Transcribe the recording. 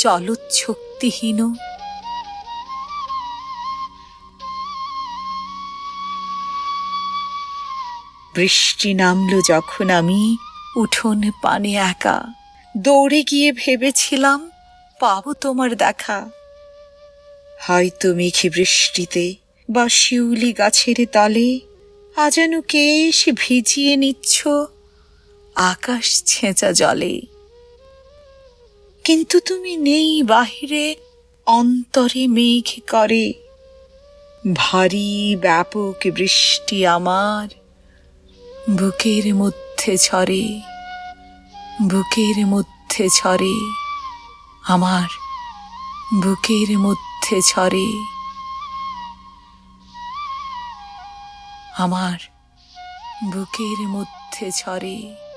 চলচ্ছক্তিহীন। বৃষ্টি নামলো যখন আমি উঠোন পানে একা। দৌড়ে গিয়ে ভেবেছিলাম, পাবো তোমার দেখা। হয়তো মেঘে বৃষ্টিতে বা শিউলি গাছের তলে আজানু কে এসে ভিজিয়ে নিচ্ছ, আকাশ ছেঁচা জলে। কিন্তু তুমি নেই বাহিরে, অন্তরে মেঘ করে। ভারী ব্যাপক বৃষ্টি আমার বুকের মধ্যে ঝরে, বুকের মধ্যে ঝরে। আমার বুকের মধ্যে ঝরে। আমার বুকের মধ্যে ঝরে।